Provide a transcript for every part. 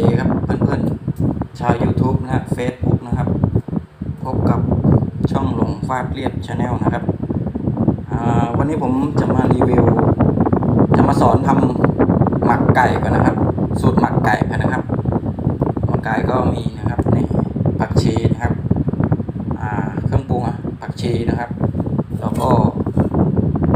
ดีครับเพื่อนๆ ชาว YouTube นะฮะ Facebook นะครับ พบกับช่องหลงฟาดเรียบชาแนลนะครับ วันนี้ผมจะมารีวิว จะมาสอนทำหมักไก่กันนะครับ สูตรหมักไก่กันนะครับ หมักไก่ก็มีนะครับนี่ผักชีนะครับเครื่องปรุงอะผักชีนะครับ แล้วก็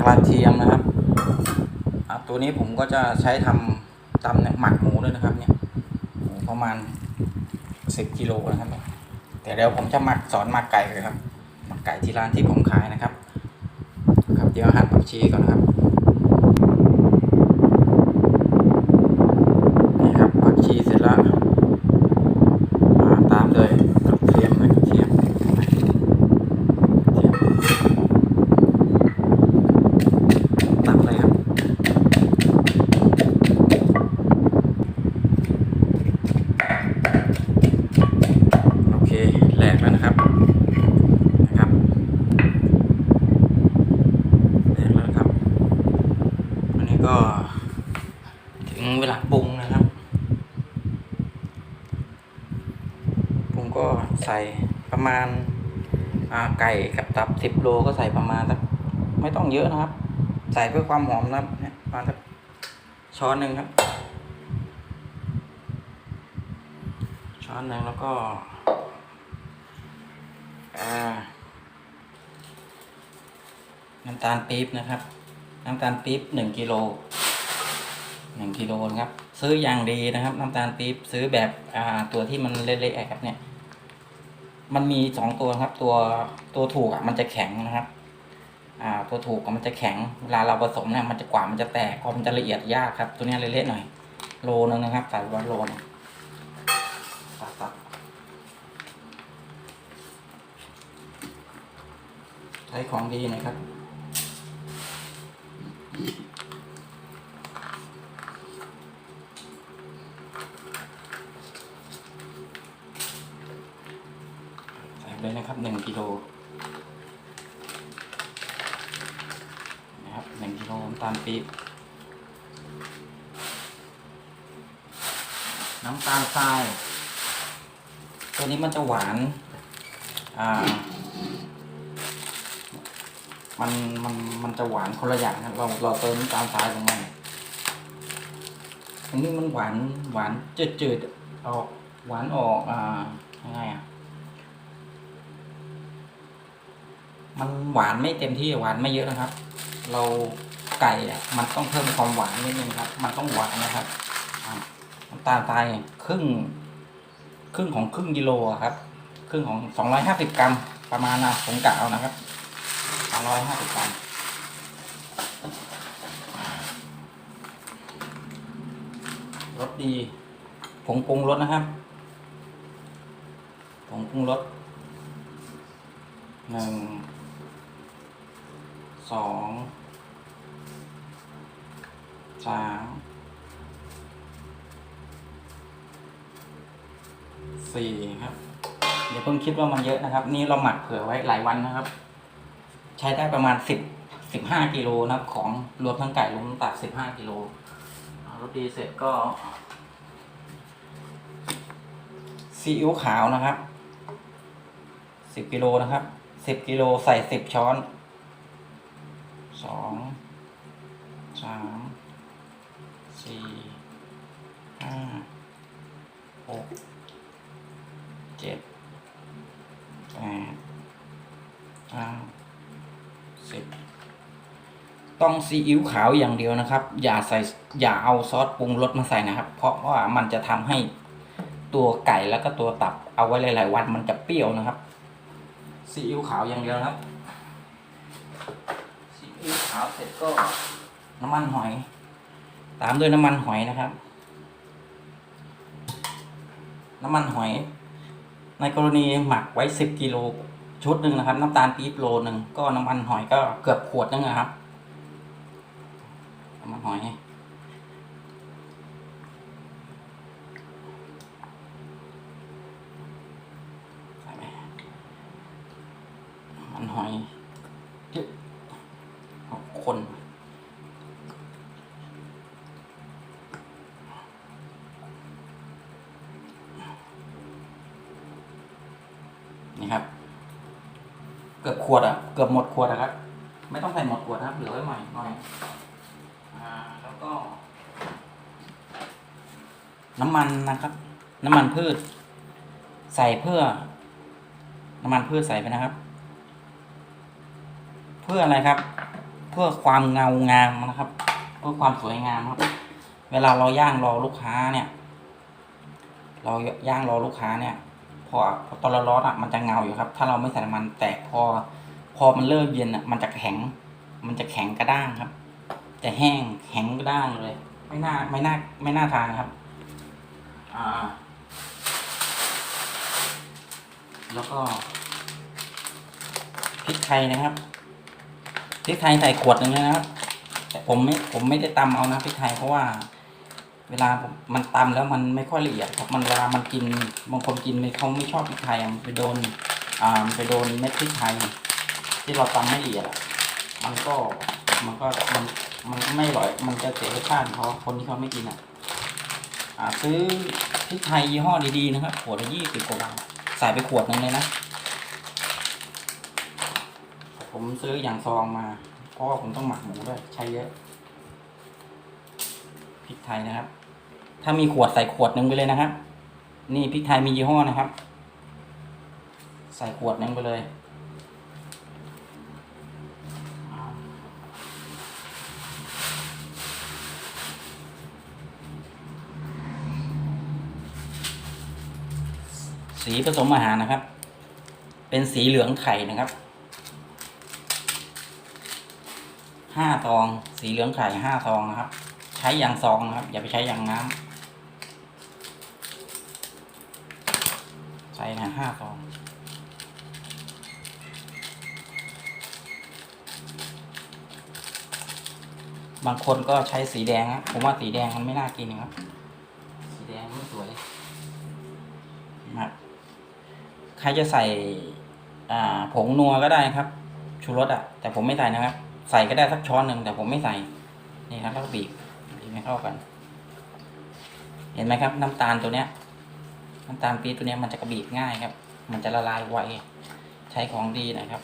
กระเทียมนะครับ ตัวนี้ผมก็จะใช้ทำตำเนี่ยหมักหมูด้วยนะครับเนี่ย ประมาณสิบกิโลนะครับ แต่เดี๋ยวผมจะหมักสอนหมักไก่เลยครับหมักไก่ที่ร้านที่ผมขายนะครับ ครับเดี๋ยวหั่นผักชีก่อนนะครับนี่ครับผักชีเสร็จแล้วอ่าตามเลยกระเทียมเลยกระเทียมกระเทียมตามเลยครับ โอเคแหลกแล้วนะครับนะครับแหลกแล้วนะครับ อันนี้ ก็ถึงเวลาปรุงนะครับปรุงก็ใส่ประมาณาไก่กับตับสิบโลก็ใส่ประมาณสักไม่ต้องเยอะนะครับ ใส่เพื่อความหอมนะครับประมาณสักช้อนหนึ่งครับ ช้อนหนึ่งแล้วก็น้ำตาลปี๊บนะครับ น้ำตาลปี๊บหนึ่งกิโลหนึ่งกิโลนะครับ ซื้ออย่างดีนะครับ น้ำตาลปี๊บซื้อแบบอ่าตัวที่มันเละๆครับเนี่ย มันมีสองตัวครับ ตัวตัวถูกอะมันจะแข็งนะครับอ่าตัวถูกมันจะแข็งเวลาเราผสมเนี่ยมันจะกว่ามันจะแตกกว่ามันจะละเอียดยากครับ ตัวนี้เละๆหน่อย โลนึงนะครับใส่วันโลนตัดตัดใช้ของดีน่อยครับ ใส่เลยนะครับหนึ่งกิโลนะครับหนึ่งกิโลน้ำตาลปี๊บน้ำตาลทราย ตัวนี้มันจะหวาน อ่า มันมันมันจะหวานคนละอย่างครับเราเราเติมน้ำตาลทรายลงไปอันนี้มันหวานหวานจืดๆออกหวานออกอ่ายังไงอะมันหวานไม่เต็มที่หวานไม่เยอะนะครับ เราไก่อะมันต้องเพิ่มความหวานนิดนึงครับ มันต้องหวานนะครับน้ำตาลทรายครึ่ง ครึ่งของครึ่งกิโลครับ ครึ่งของสองร้อยห้าสิบกรัมประมาณนะผมกะเอานะครับ ร้อยห้าสิบกรัมรสดีผงปรุงรสนะครับผงปรุงรสหนึ่งสองสามสี่ครับอย่าเพิ่งคิดว่ามันเยอะนะครับ นี่เราหมักเผื่อไว้หลายวันนะครับ ใช้ได้ประมาณสิบสิบห้ากิโลนะครับ ของรวมทั้งไก่รวมตัดสิบห้ากิโลเอารสดีเสร็จก็ซีอิ๊วขาวนะครับสิบกิโลนะครับสิบกิโลใส่สิบช้อนสองสามสี่ห้าหกเจ็ดแปดเก้า สิบต้องซีอิ๊วขาวอย่างเดียวนะครับ อย่าใส่อย่าเอาซอสปรุงรสมาใส่นะครับ เพราะว่ามันจะทำให้ตัวไก่แล้วก็ตัวตับเอาไว้หลาย ๆ วันมันจะเปรี้ยวนะครับซีอิ๊วขาวอย่างเดียวนะครับซีอิ๊วขาวเสร็จก็น้ำมันหอย ตามด้วยน้ำมันหอยนะครับ น้ำมันหอย ในกรณีหมักไว้สิบกิโล ชุดหนึ่งนะครับ น้ำตาลปี๊บโลหนึ่งก็น้ำมันหอยก็เกือบขวดนึงนะครับน้ำมันหอยมน้ำมันหอยเยอะคน เกือบหมดขวดนะครับ ไม่ต้องใส่หมดขวดนะครับเหลือไว้ใหม่หน่อยอ่าแล้วก็ น้ำมันนะครับ น้ำมันพืช ใส่เพื่อ น้ำมันพืชใส่ไปนะครับ เพื่ออะไรครับ เพื่อความเงางามนะครับ เพื่อความสวยงามครับ เวลาเราย่างรอลูกค้าเนี่ย เราย่างรอลูกค้าเนี่ยพอพอตอนเราร้อนอะมันจะเงาอยู่ครับ ถ้าเราไม่ใส่น้ำมันแตกพอ พอมันเริ่มเย็นอะ มันจะแข็ง มันจะแข็งกระด้างครับ จะแห้งแข็งกระด้างเลย ไม่น่าไม่น่าไม่น่าทานครับ อ่า แล้วก็พริกไทยนะครับพริกไทยใส่ขวดหนึ่งเลยนะครับ แต่ผมไม่ผมไม่ได้ตำเอานะพริกไทยเพราะว่า เวลาผมมันตำแล้วมันไม่ค่อยละเอียดครับมันเวลามันกินบางคนกินไม่เขาไม่ชอบพริกไทยมันไปโดน อ่ามันไปโดนเม็ดพริกไทย ที่เราตำไม่ละเอียดอะมันก็มันก็มันมันไม่อร่อย มันจะเสียรสชาติเพราะคนที่เขาไม่กินอะอ่าซื้อพริกไทยยี่ห้อดีๆนะครับขวดละยี่สิบกว่าบาทใส่ไปขวดหนึงเลยนะ ผมซื้ออย่างซองมาเพราะว่าผมต้องหมักหมูด้วยใช้เยอะพริกไทยนะครับ ถ้ามีขวดใส่ขวดหนึ่งไปเลยนะครับ นี่พริกไทยมียี่ห้อนะครับ ใส่ขวดหนึ่งไปเลย สีผสมอาหารนะครับ เป็นสีเหลืองไข่นะครับห้าซอง สีเหลืองไข่ห้าซองนะครับ ใช้อย่างซองนะครับ อย่าไปใช้อย่างน้ำใส่นะห้าซองบางคนก็ใช้สีแดงนะผมว่าสีแดงมันไม่น่ากินนะครับ ใครจะใส่ผงนัวก็ได้ครับ ชูรสอะ แต่ผมไม่ใส่นะครับ ใส่ก็ได้สักช้อนหนึ่งแต่ผมไม่ใส่ นี่ครับแล้วก็บีบบีบให้เข้ากัน เห็นไหมครับ น้ำตาลตัวเนี้ย น้ำตาลปี๊บตัวเนี้ยมันจะกระบีบง่ายครับ มันจะละลายไวใช้ของดีนะครับ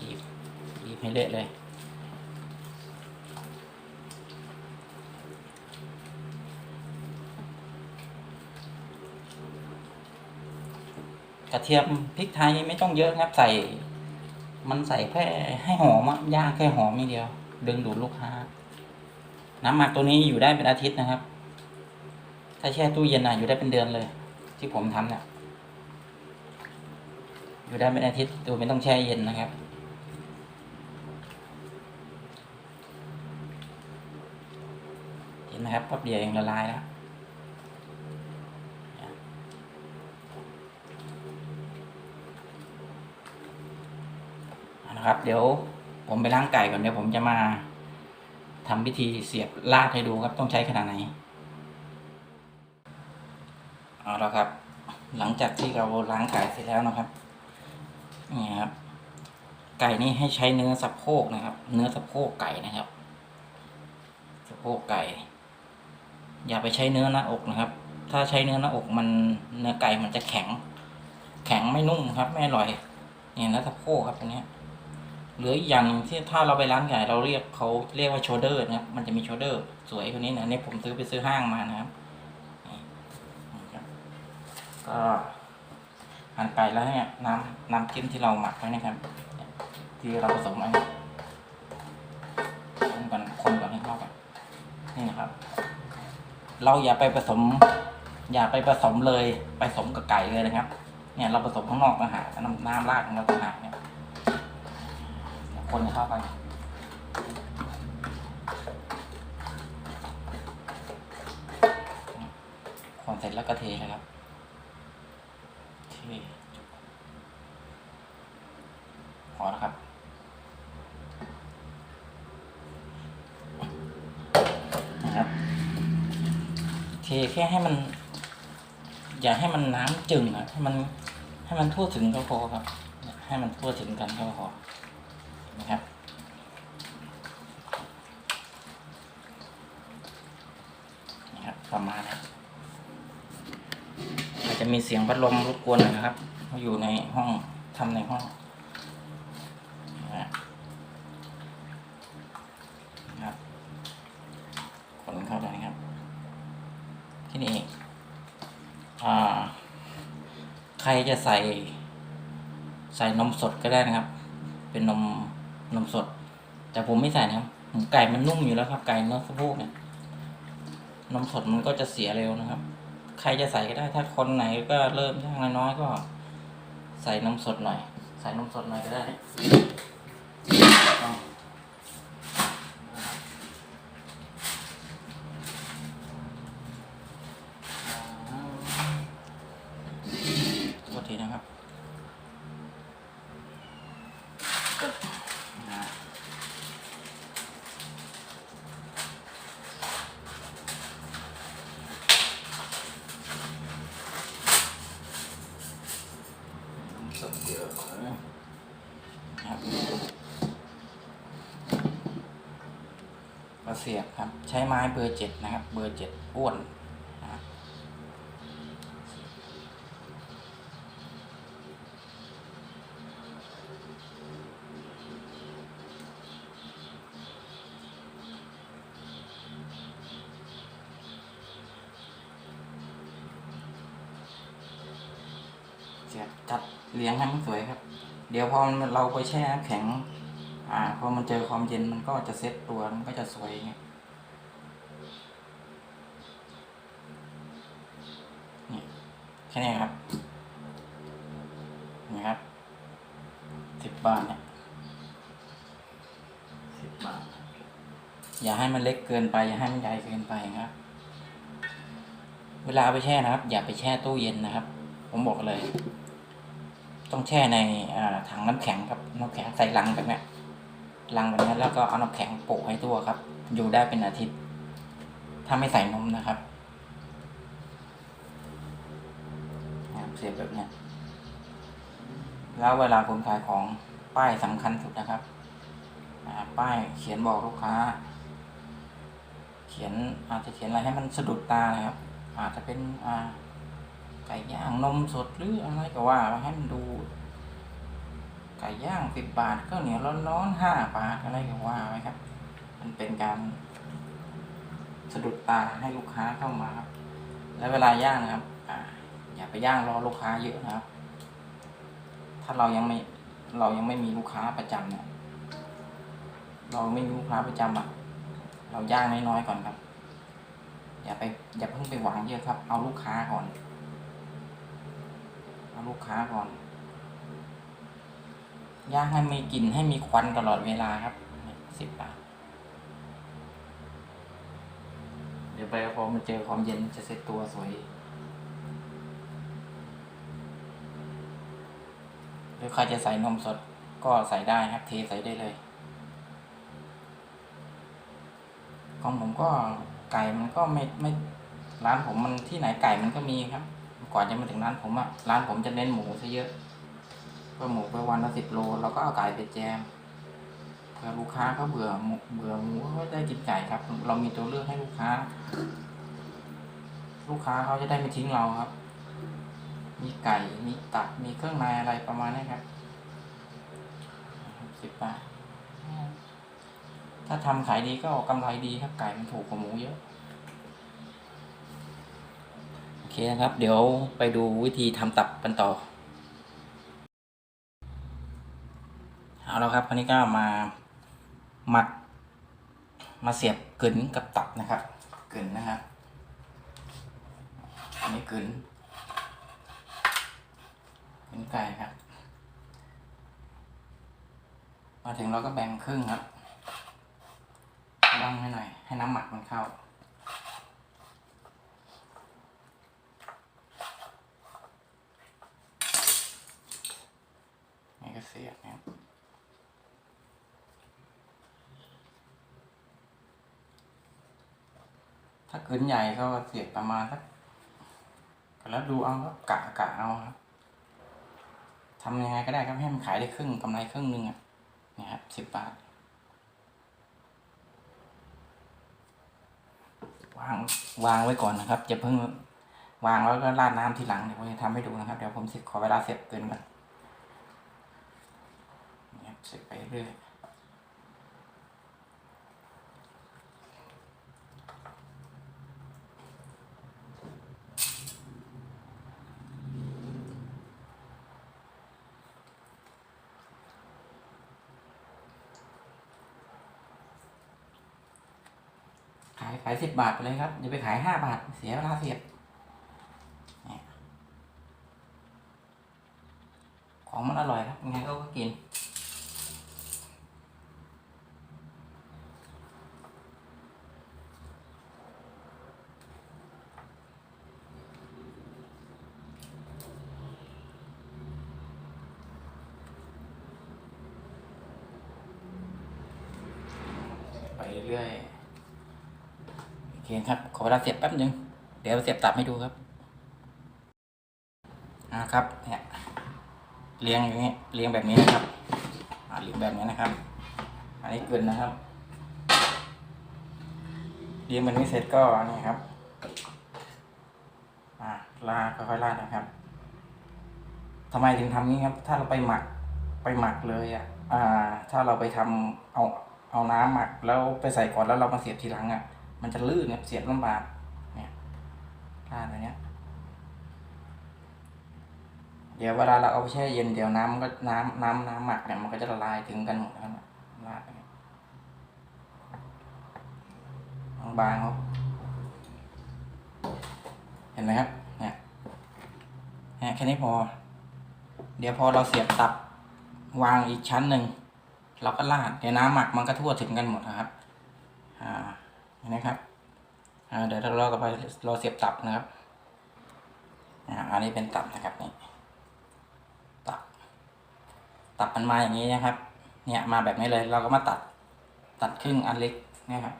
บีบบีบให้เละเลย กระเทียมพริกไทยไม่ต้องเยอะครับใส่ มันใส่แค่ให้หอมอะย่างแค่หอมนิดเดียว ดึงดูดลูกค้า น้ำหมักตัวนี้อยู่ได้เป็นอาทิตย์นะครับ ถ้าแช่ตู้เย็นนะอยู่ได้เป็นเดือนเลย ที่ผมทำเนี่ยอยู่ได้เป็นอาทิตย์ตัวไม่ต้องแช่เย็นนะครับเห็นไหมครับแป๊บเดียวเองละลายแล้ว ครับ เดี๋ยวผมไปล้างไก่ก่อนเดี๋ยวผมจะมาทำพิธีเสียบลาดให้ดูครับต้องใช้ขนาดไหนเอาแล้วครับ หลังจากที่เราล้างไก่เสร็จแล้วนะครับนี่ครับ ไก่นี่ให้ใช้เนื้อสะโพกนะครับ เนื้อสะโพกไก่นะครับสะโพกไก่ อย่าไปใช้เนื้อหน้าอกนะครับ ถ้าใช้เนื้อหน้าอกมันเนื้อไก่มันจะแข็ง แข็งไม่นุ่มครับ ไม่อร่อยเนี่ยเนื้อสะโพกครับตัวเนี้ หรืออย่างที่ถ้าเราไปร้านไก่เราเรียกเขาเรียกว่าโชเดอร์นะครับมันจะมีโชเดอร์ สวยคนนี้นะนี่ผมซื้อไปซื้อห้างมานะครับก็หั่นไปแล้วเนี่ยน้ำน้ำจิ้มที่เราหมักไว้นะครับ ที่เราผสมไว้คนกันคนก่อนให้เข้ากันนี่นะครับ เราอย่าไปผสม อย่าไปผสมเลย ไปผสมกับไก่เลยนะครับ เนี่ยเราผสมข้างนอกต่างหากน้ำน้ำราดของเราต่างหากเนี่ย คนเข้าไปคนเสร็จแล้วก็เทเลยครับ เทพอแล้วครับ นะครับ เทแค่ให้มัน อย่าให้มันน้ำจึงอะให้มัน ให้มันทั่วถึงก็พอครับ ให้มันทั่วถึงกันก็พอ นะครับ นะครับประมาณนี้ใช้อาจจะมีเสียงพัดลมรบกวนหน่อยนะครับเราอยู่ในห้องทำในห้องนะครับขนเข้าไปนะครับ ที่นี่อ่าใครจะใส่ใส่นมสดก็ได้นะครับ เป็นนม นมสด แต่ผมไม่ใส่นะครับไก่มันนุ่มอยู่แล้วครับ ไก่เนื้อสะโพกเนี่ยนมสดมันก็จะเสียเร็วนะครับ ใครจะใส่ก็ได้ถ้าคนไหนก็เริ่มย่างน้อยๆก็ ใส่นมสดหน่อย ใส่นมสดหน่อยก็ได้โทษทีนะครับอ่าสดเยอะนะครับกระเสียบครับ ใช้ไม้เบอร์เจ็ดนะครับ เบอร์เจ็ดอ้วนเสียบจัดเลี้ยงให้มันสวยครับ เดี๋ยวพอเราไปแช่น้ำแข็ง อ่า พอมันเจอความเย็นมันก็จะเซ็ตตัว มันก็จะสวยอย่างเงี้ยนี่แค่นี้ครับนี่ครับสิบบาทเนี่ยสิบบาท อย่าให้มันเล็กเกินไป อย่าให้มันใหญ่เกินไปนะครับ เวลาเอาไปแช่นะครับ อย่าไปแช่ตู้เย็นนะครับ ผมบอกเลย ต้องแช่ในอ่าถังน้ำแข็งครับน้ำแข็งใส่ลังแบบเนี้ยลังแบบนี้แล้วก็เอาน้ำแข็งโปะให้ทั่วครับ อยู่ได้เป็นอาทิตย์ ถ้าไม่ใส่นมนะครับนะครับ เสียบแบบเนี้ยแล้วเวลาผมขายของป้ายสำคัญสุดนะครับป้ายเขียนบอกลูกค้า เขียนอาจจะเขียนอะไรให้มันสะดุดตานะครับ อาจจะเป็นไก่ย่างนมสดหรืออะไรก็ว่าให้มันดู ไก่ย่างสิบบาทข้าวเหนียวร้อนๆห้าบาทอะไรก็ว่าไว้ครับ มันเป็นการสะดุดตาให้ลูกค้าเข้ามาครับ แล้วเวลาย่างนะครับ อ่า อย่าไปย่างรอลูกค้าเยอะนะครับ ถ้าเรายังไม่เรายังไม่มีลูกค้าประจำเนี่ย เราไม่มีลูกค้าประจำอะ เราย่างน้อยๆก่อนครับ อย่าไปอย่าเพิ่งไปหวังเยอะครับ เอาลูกค้าก่อน เอาลูกค้าก่อน ย่างให้มีกลิ่นให้มีควันตลอดเวลาครับสิบบาทเดี๋ยวไปพอมันเจอความเย็นจะเซ็ตตัวสวย รือใครจะใส่นมสดก็ใส่ได้ครับเทใส่ได้เลย ของผมก็ไก่มันก็ไม่ไม่ร้านผมมันที่ไหนไก่มันก็มีครับ ก่อนจะมาถึงร้านผมอะร้านผมจะเน้นหมูซะเยอะก็หมูไปวันละสิบโลเราก็เอาไก่ไปแจมเผื่อลูกค้าเขาเบื่อหมูเบื่อหมูก็ได้กินไก่ครับ เรามีตัวเลือกให้ลูกค้า ลูกค้าเขาจะได้ไม่ทิ้งเราครับ มีไก่ มีตับ มีเครื่องในอะไรประมาณนี้ครับสิบบาท ถ้าทำขายดีก็กำไรดีครับ ไก่มันถูกกว่าหมูเยอะ โอเคนะครับ เดี๋ยวไปดูวิธีทำตับกันต่อ เอาแล้วครับอันนี้ก็มาหมัก มาเสียบกึ๋นกับตับนะครับกึ๋นนะครับอันนี้กึ๋น กึ๋นไก่ครับ มาถึงเราก็แบ่งครึ่งครับตั้งให้หน่อย ให้น้ำหมักมันเข้านี่ก็เสียบนะครับถ้าขืนใหญ่ก็เสียบประมาณสักแล้วดูเอาครับกะกะเอาครับ ทำยังไงก็ได้ครับให้มันขายได้ครึ่งกำไรครึ่งหนึ่งอะครับสิบบาทวางวางไว้ก่อนนะครับอย่าเพิ่งวางแล้วก็ราดน้ำทีหลังเดี๋ยวผมจะทำให้ดูนะครับเดี๋ยวผมสิขอเวลาเสร็จเกินก่อนนะครับเสร็จไปเรื่อย ขายขายสิบบาทไปเลยครับอย่าไปขายห้าบาท เสียเวลาเสียบของมันอร่อยครับยังไงก็กินไปเรื่อย เคครับ ขอเวลาเสียบแป๊บนึง เดี๋ยวเสียบตับให้ดูครับอ่าครับเนี่ยเรียงอย่างนี้เรียงแบบนี้นะครับอ่าเรียงแบบนี้นะครับ อันนี้เกินนะครับ เรียงแบบนี้เสร็จก็นี่ครับอ่าลาค่อยๆลาดนะครับทำไมถึงทำนี้ครับ ถ้าเราไปหมักไปหมักเลยอะอ่า ถ้าเราไปทำเอาเอาน้ำหมักแล้วไปใส่ก่อนแล้วเรามาเสียบทีหลังอะ มันจะลื่นเนี่ยเสียบลำบากเนี่ยลาดแบบเนี้ยเดี๋ยวเวลาเราเอาไปแช่เย็นเดี๋ยวน้ำมันก็น้ำน้ำน้ำหมักเนี่ยมันก็จะละลายถึงกันหมดแล้วนะลาดไปเนี่ยบางๆครับเห็นไหมครับเนี่ยเนี่ยแค่นี้พอ เดี๋ยวพอเราเสียบตับวางอีกชั้นหนึ่งเราก็ราดเดี๋ยวน้ำหมักมันก็ทั่วถึงกันหมดนะครับ อ่า นไหมครับเดี๋ยวเราก็ไปเราเสียบตับนะครับอ่าอันนี้เป็นตับนะครับนี่ตับ ตับมันมาอย่างนี้นะครับ เนี่ยมาแบบนี้เลยเราก็มาตัด ตัดครึ่งอันเล็กเนี่ยครับ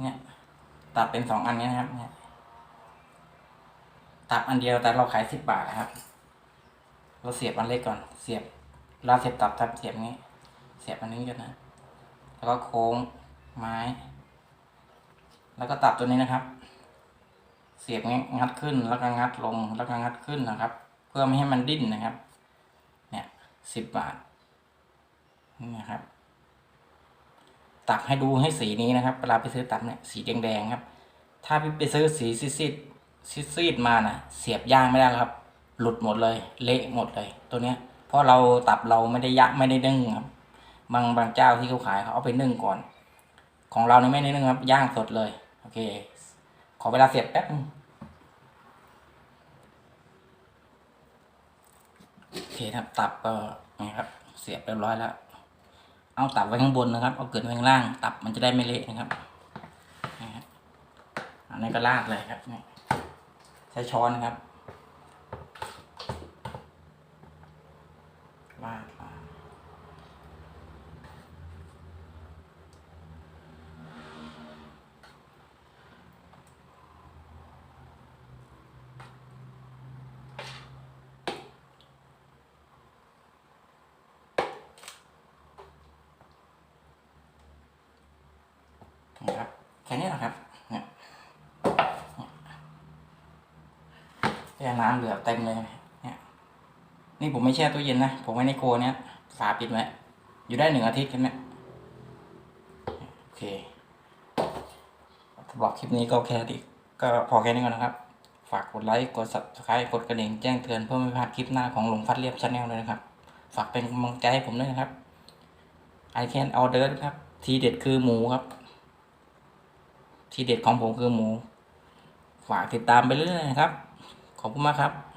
เนี่ยตัดเป็นสองอันนี้นะครับ เนี่ย ตับอันเดียวแต่เราขายสิบบาทนะครับ เราเสียบอันเล็กก่อน เสียบเราเสียบตับทับเสียบนี้ เสียบอันนี้กันนะ แล้วก็โค้งไม้ แล้วก็ตับตัวนี้นะครับ เสียบงัดขึ้นแล้วก็งัดลงแล้วก็งัดขึ้นนะครับ เพื่อไม่ให้มันดิ้นนะครับ เนี่ยสิบบาทนี่นะครับ ตักให้ดูให้สีนี้นะครับเวลาไปซื้อตับเนี่ยสีแดงๆครับ ถ้าพี่ไปซื้อสีซีดๆซีดๆมานะเสียบย่างไม่ได้ครับ หลุดหมดเลยเละหมดเลย ตัวเนี้ยเพราะเราตับเราไม่ได้ยักไม่ได้นึ่งครับบางบางเจ้าที่เขาขายเขาเอาไปนึ่งก่อน ของเราเนี่ยไม่ได้นึ่งครับย่างสดเลย โอเค ขอเวลาเสียบแป๊บโอเคครับ ตับก็นะครับ เสียบเรียบร้อยแล้ว เอาตับไว้ข้างบนนะครับ เอาเกิดไว้ข้างล่าง ตับมันจะได้ไม่เละนะครับนี่ครับอันนี้ก็ลาดเลยครับใช้ช้อนนะครับ ลาดลาดนี่ครับ แค่นี้แหละครับ เนี่ย เนี่น้ำเหลือเต็มเลยเนี่ยนี่ผมไม่แช่ตู้เย็นนะ ผมไว้ในโครัวเนี้ยฝาปิดไว้อยู่ได้หนึ่งอาทิตย์แค่นี้โอเคสำหรับคลิปนี้ก็แค่นี้ก็พอแค่นี้ก่อนนะครับ ฝากกดไลค์ กด subscribe กดกระดิ่งแจ้งเตือนเพื่อไม่พลาดคลิปหน้าของหลงฟัดเรียบชาแนลเลยนะครับ ฝากเป็นกำลังใจให้ผมด้วยนะครับ I can order ครับ ทีเด็ดคือหมูครับ ทีเด็ดของผมคือหมู ฝากติดตามไปเรื่อยๆนะครับ ขอบคุณมากครับ